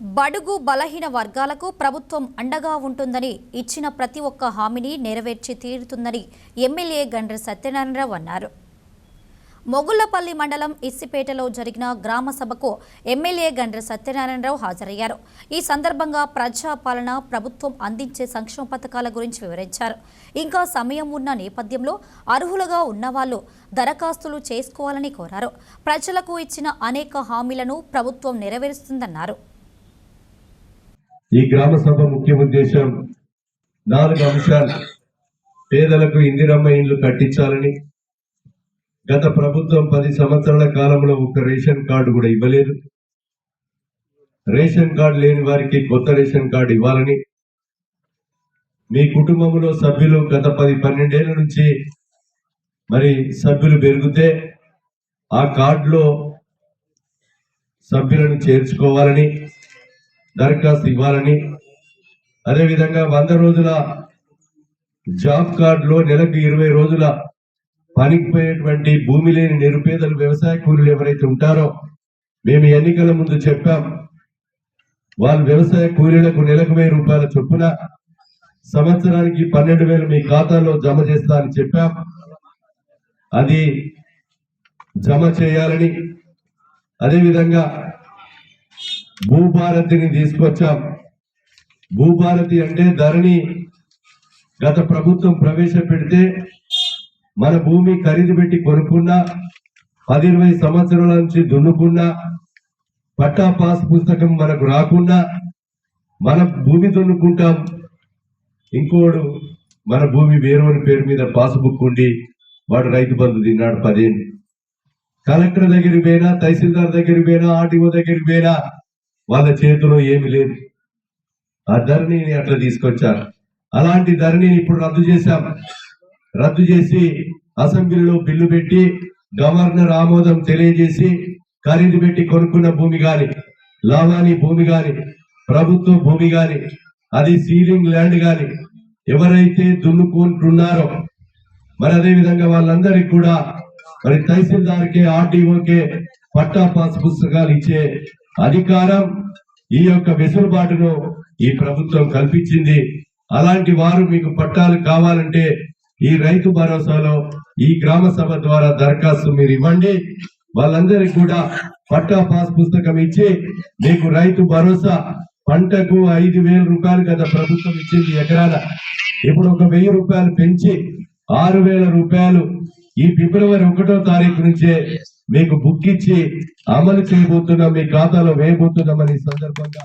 బడుగు బలహీన వర్గాలకు ప్రభుత్వం అండగా ఉంటుందని ఇచ్చిన ప్రతి ఒక్క హామీని నెరవేర్చి తీరుతుందని ఎమ్మెల్యే గండ్ర సత్యనారాయణరావు అన్నారు. మొగుళ్ళపల్లి మండలం ఇస్సిపేటలో జరిగిన గ్రామ సభకు ఎమ్మెల్యే గండ్ర సత్యనారాయణరావు హాజరయ్యారు. ఈ సందర్భంగా ప్రజాపాలన ప్రభుత్వం అందించే సంక్షేమ పథకాల గురించి వివరించారు. ఇంకా సమయం ఉన్న నేపథ్యంలో అర్హులుగా ఉన్నవాళ్ళు దరఖాస్తులు చేసుకోవాలని కోరారు. ప్రజలకు ఇచ్చిన అనేక హామీలను ప్రభుత్వం నెరవేరుస్తుందన్నారు. ఈ గ్రామ సభ ముఖ్య ఉద్దేశం నాలుగు అంశాలు. పేదలకు ఇందిరమ్మ ఇండ్లు కట్టించాలని గత ప్రభుత్వం పది సంవత్సరాల కాలంలో ఒక రేషన్ కార్డు కూడా ఇవ్వలేదు. రేషన్ కార్డు లేని వారికి కొత్త రేషన్ కార్డు ఇవ్వాలని మీ కుటుంబంలో సభ్యులు గత పది పన్నెండేళ్ళ నుంచి మరి సభ్యులు పెరిగితే ఆ కార్డులో సభ్యులను చేర్చుకోవాలని దరఖాస్తు ఇవ్వాలని. అదేవిధంగా వంద రోజుల జాబ్ కార్డులో నెలకు ఇరవై రోజుల పనికి పోయేటువంటి భూమి లేని నిరుపేదలు వ్యవసాయ కూలీలు ఎవరైతే ఉంటారో మేము ఎన్నికల ముందు చెప్పాం. వాళ్ళు వ్యవసాయ కూలీలకు నెలకు వెయ్యి రూపాయల చొప్పున సంవత్సరానికి పన్నెండు వేలు మీ ఖాతాలో జమ చేస్తా అని చెప్పాం. అది జమ చేయాలని. అదేవిధంగా భూభారతిని తీసుకొచ్చాం. భూభారతి అంటే ధరణి. గత ప్రభుత్వం ప్రవేశపెడితే మన భూమి ఖరీదు పెట్టి కొనుక్కున్నా పది ఇరవై సంవత్సరాల నుంచి దున్నుకున్నా పట్టా పాస్ పుస్తకం మనకు రాకుండా మన భూమి దున్నుకుంటాం. ఇంకోడు మన భూమి వేరేవారి పేరు మీద పాస్బుక్ ఉండి వాడు రైతు బంధు తిన్నాడు పదేళ్ళు కలెక్టర్ దగ్గరికి పోయినా తహసీల్దార్ దగ్గరికి పోయినా ఆర్టీఓ దగ్గరికి పోయినా వాళ్ళ చేతిలో ఏమి లేదు. ఆ ధరణిని అట్లా తీసుకొచ్చారు. అలాంటి ధరణిని ఇప్పుడు రద్దు చేశాం. రద్దు చేసి అసెంబ్లీలో బిల్లు పెట్టి గవర్నర్ ఆమోదం తెలియజేసి ఖరీదు పెట్టి కొనుక్కున్న భూమి కానీ లావాని భూమి కానీ ప్రభుత్వ భూమి కానీ అది సీలింగ్ ల్యాండ్ కానీ ఎవరైతే దున్నుకుంటున్నారో మరి అదే విధంగా వాళ్ళందరికీ కూడా మరి తహసీల్దార్కే ఆర్టీఓకే పట్టా పాస్ పుస్తకాలు ఇచ్చే అధికారం ఈ యొక్క వెసులుబాటును ఈ ప్రభుత్వం కల్పించింది. అలాంటి వారు మీకు పట్టాలు కావాలంటే ఈ రైతు భరోసాలో ఈ గ్రామ సభ ద్వారా దరఖాస్తు మీరు ఇవ్వండి. వాళ్ళందరికీ కూడా పట్టా పాస్ పుస్తకం ఇచ్చి మీకు రైతు భరోసా పంటకు ఐదు వేల రూపాయలు గత ప్రభుత్వం ఇచ్చింది ఎకరాల ఇప్పుడు ఒక వెయ్యి రూపాయలు పెంచి ఆరు వేల రూపాయలు ఈ ఫిబ్రవరి ఒకటో తారీఖు నుంచే మీకు బుక్ ఇచ్చి అమలు చేయబోతున్నాం మీ ఖాతాలో వేయబోతున్నాం అనే సందర్భంగా